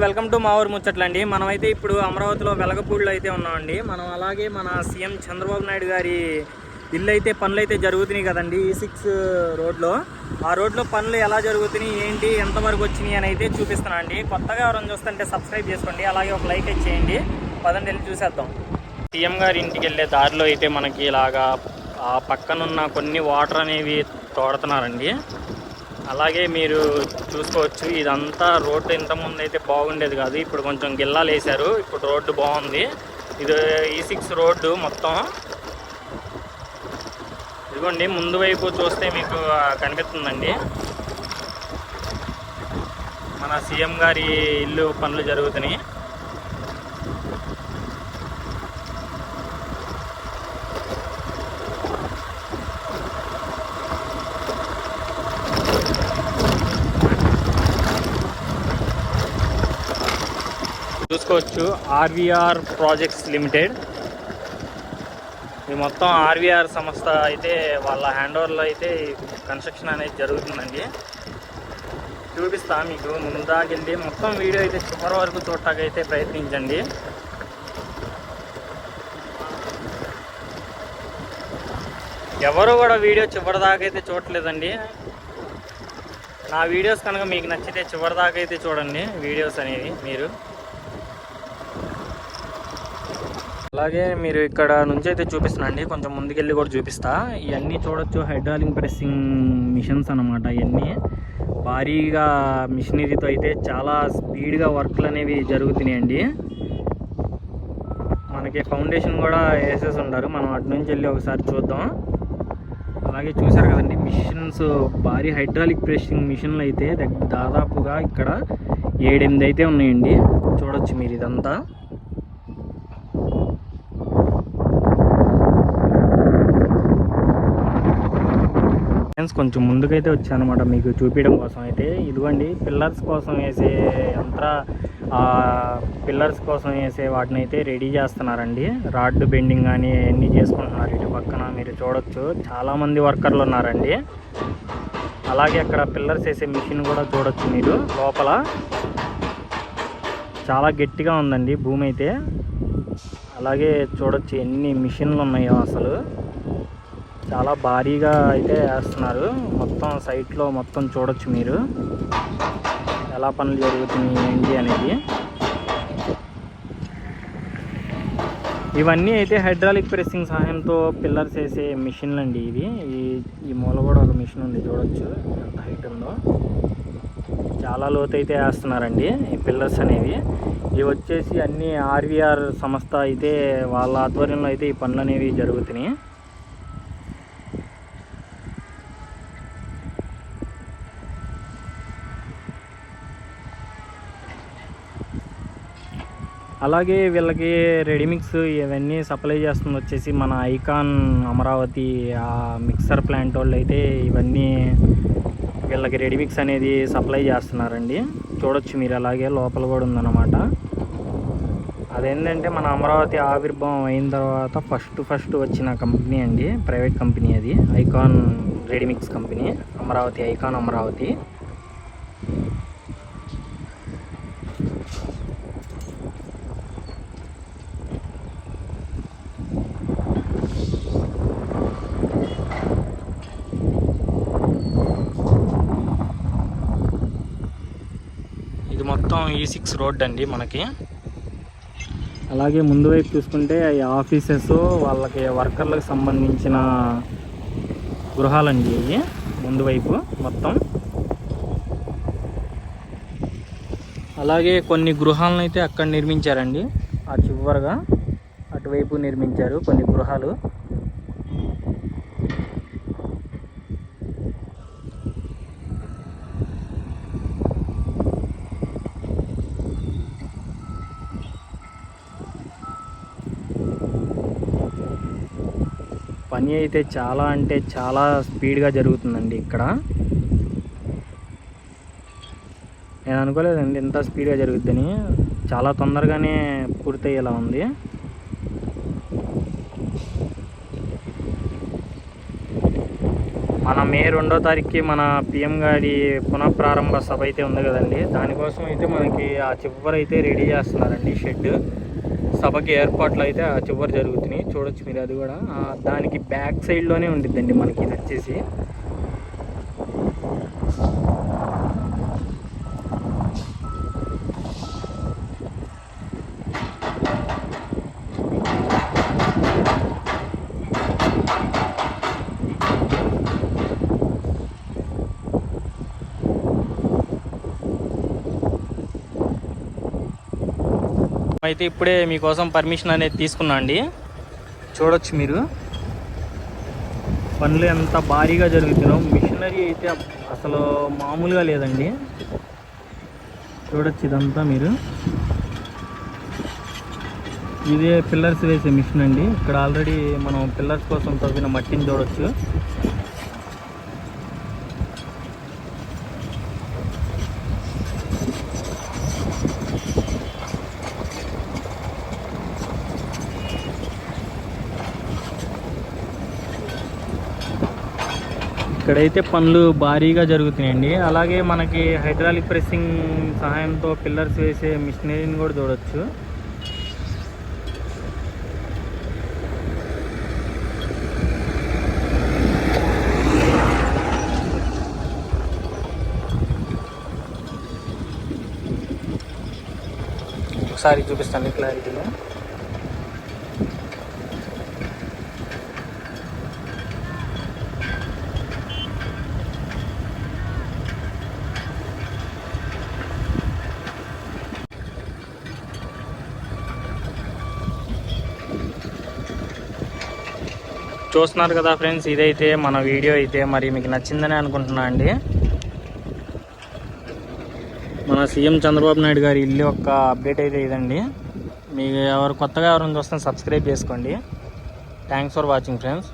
Welcome to మా ఊరు ముచ్చట్లండి మనమైతే ఇప్పుడు అమరావతిలో వెలగపూడిలో అయితే ఉన్నామండి. మనం అలాగే మన సీఎం చంద్రబాబు నాయుడు గారి ఇల్లు అయితే పనులు అయితే జరుగుతున్నాయి కదండి ఈ సిక్స్ రోడ్లో. ఆ రోడ్లో పనులు ఎలా జరుగుతున్నాయి ఏంటి ఎంతవరకు వచ్చినాయి అని అయితే చూపిస్తున్నాను అండి కొత్తగా ఎవరైనా చూస్తుంటే సబ్స్క్రైబ్ చేసుకోండి. అలాగే ఒక లైక్ అయితే చేయండి. పదండి వెళ్ళి చూసేద్దాం. సీఎం గారి ఇంటికి వెళ్ళే దారిలో అయితే మనకి ఇలాగా ఆ పక్కనున్న కొన్ని వాటర్ అనేవి తోడుతున్నారండి. అలాగే మీరు చూసుకోవచ్చు ఇదంతా రోడ్డు ఇంతకుముందు అయితే బాగుండేది కాదు. ఇప్పుడు కొంచెం గిల్లాలు వేశారు. ఇప్పుడు రోడ్డు బాగుంది. ఇది e ఈ సిక్స్ రోడ్డు మొత్తం. ఇదిగోండి ముందు వైపు చూస్తే మీకు కనిపిస్తుందండి. మన సీఎం గారి ఇల్లు పనులు జరుగుతున్నాయి. చూసుకోవచ్చు. RVR projects limited. ఇది మొత్తం ఆర్వీఆర్ సంస్థ అయితే వాళ్ళ హ్యాండ్ ఓవర్లో అయితే కన్స్ట్రక్షన్ అనేది జరుగుతుందండి. చూపిస్తా మీకు ముందాకెళ్ళి. మొత్తం వీడియో అయితే చివరి వరకు చూడటాకైతే ప్రయత్నించండి. ఎవరు కూడా వీడియో చివరి దాకా అయితే చూడలేదండి నా వీడియోస్ కనుక మీకు నచ్చితే చివరి దాకా అయితే చూడండి వీడియోస్ అనేవి మీరు. అలాగే మీరు ఇక్కడ నుంచి అయితే చూపిస్తున్నాండి. కొంచెం ముందుకెళ్ళి కూడా చూపిస్తా. ఇవన్నీ చూడొచ్చు. హైడ్రాలిక్ ప్రెస్సింగ్ మిషన్స్ అన్నమాట ఇవన్నీ భారీగా మిషనరీతో అయితే చాలా స్పీడ్గా వర్క్లు అనేవి జరుగుతున్నాయండి. మనకి ఫౌండేషన్ కూడా వేసేసి ఉంటారు. మనం అటు నుంచి వెళ్ళి ఒకసారి చూద్దాం. అలాగే చూసారు కదండి మిషన్స్ భారీ హైడ్రాలిక్ ప్రెస్సింగ్ మిషన్లు అయితే దాదాపుగా ఇక్కడ ఏడెనిమిది అయితే ఉన్నాయండి. చూడొచ్చు మీరు ఇదంతా. ఫ్రెండ్స్ కొంచెం ముందుకైతే వచ్చానమాట మీకు చూపించడం కోసం. అయితే ఇదిగోండి పిల్లర్స్ కోసం వేసే యంత్ర పిల్లర్స్ కోసం వేసే వాటిని అయితే రెడీ చేస్తున్నారండి. రాడ్ బెండింగ్ కానీ అన్నీ చేసుకుంటున్నారు ఇటు పక్కన మీరు చూడొచ్చు. చాలామంది వర్కర్లు ఉన్నారండి. అలాగే అక్కడ పిల్లర్స్ వేసే మిషన్ కూడా చూడొచ్చు మీరు లోపల. చాలా గట్టిగా ఉందండి భూమి అయితే. అలాగే చూడొచ్చు ఎన్ని మిషన్లు ఉన్నాయో అసలు. చాలా భారీగా అయితే వేస్తున్నారు. మొత్తం సైట్లో మొత్తం చూడొచ్చు మీరు. ఎలా పనులు జరుగుతున్నాయి ఏంటి అనేది. ఇవన్నీ అయితే హైడ్రాలిక్ ప్రెస్సింగ్ సహాయంతో పిల్లర్స్ వేసే మిషన్లు అండి ఇవి. ఈ ఈ మూల కూడా ఒక మిషన్ ఉంది చూడొచ్చు ఎంత హైట్ ఉందో. చాలా లోతు అయితే వేస్తున్నారండి ఈ పిల్లర్స్ అనేవి. ఇవి వచ్చేసి అన్ని ఆర్వీఆర్ సంస్థ అయితే వాళ్ళ ఆధ్వర్యంలో అయితే ఈ పనులు అనేవి జరుగుతున్నాయి. అలాగే వీళ్ళకి రెడీమిక్స్ ఇవన్నీ సప్లై చేస్తుంది వచ్చేసి మన ఐకాన్ అమరావతి ఆ మిక్సర్ ప్లాంట్ వాళ్ళు అయితే ఇవన్నీ వీళ్ళకి రెడీమిక్స్ అనేది సప్లై చేస్తున్నారండి. చూడొచ్చు మీరు అలాగే లోపల కూడా ఉందన్నమాట. అదేంటంటే మన అమరావతి ఆవిర్భావం అయిన తర్వాత ఫస్ట్ ఫస్ట్ వచ్చిన కంపెనీ అండి ప్రైవేట్ కంపెనీ అది. Icon ready mix company Amaravati Icon Amaravati. ఇది మొత్తం ఈ సిక్స్ రోడ్ అండి మనకి. అలాగే ముందు వైపు చూసుకుంటే ఈ ఆఫీసెస్ వాళ్ళకి వర్కర్లకు సంబంధించిన గృహాలండి ఇవి. ముందు వైపు మొత్తం. అలాగే కొన్ని గృహాలను అయితే అక్కడ నిర్మించారండి. ఆ చివరగా అటువైపు నిర్మించారు కొన్ని గృహాలు. పని అయితే చాలా అంటే చాలా స్పీడ్గా జరుగుతుందండి ఇక్కడ. నేను అనుకోలేదండి ఇంత స్పీడ్గా జరుగుద్దని. చాలా తొందరగానే పూర్తయ్యేలా ఉంది. మన మే రెండో తారీఖుకి మన పిఎం గారి పునఃప్రారంభ సభ అయితే ఉంది కదండి. దానికోసం అయితే మనకి ఆ చివరి అయితే రెడీ చేస్తున్నారండి షెడ్ సభకి ఏర్పాట్లు అయితే ఆ చివరి జరుగుతున్నాయి. చూడొచ్చు మీరు అది కూడా. దానికి బ్యాక్ సైడ్లోనే ఉండిద్దండి మనకి ఇది వచ్చేసి. అయితే ఇప్పుడే మీకోసం పర్మిషన్ అనేది తీసుకున్నా అండి. చూడొచ్చు మీరు. పనులు ఎంత భారీగా జరుగుతున్నాం మిషనరీ అయితే అసలు మామూలుగా లేదండి. చూడొచ్చు ఇదంతా మీరు. ఇదే పిల్లర్స్ వేసే మిషన్ అండి. ఇక్కడ ఆల్రెడీ మనం పిల్లర్స్ కోసం తవ్విన మట్టిని చూడొచ్చు. ఇక్కడైతే పనులు భారీగా జరుగుతున్నాయండి. అలాగే మనకి హైడ్రాలిక్ ప్రెస్సింగ్ సహాయంతో పిల్లర్స్ వేసే మిషనరీని కూడా చూడొచ్చు. ఒకసారి చూపిస్తాను క్లారిటీగా చూస్తున్నారు కదా ఫ్రెండ్స్ ఇదైతే మన వీడియో అయితే మరి మీకు నచ్చిందని అనుకుంటున్నా అండి. మన సీఎం చంద్రబాబు నాయుడు గారి ఇల్లు యొక్క అప్డేట్ అయితే ఇదండి. మీకు ఎవరు కొత్తగా ఎవరైనా చూస్తే సబ్స్క్రైబ్ చేసుకోండి. Thanks for watching friends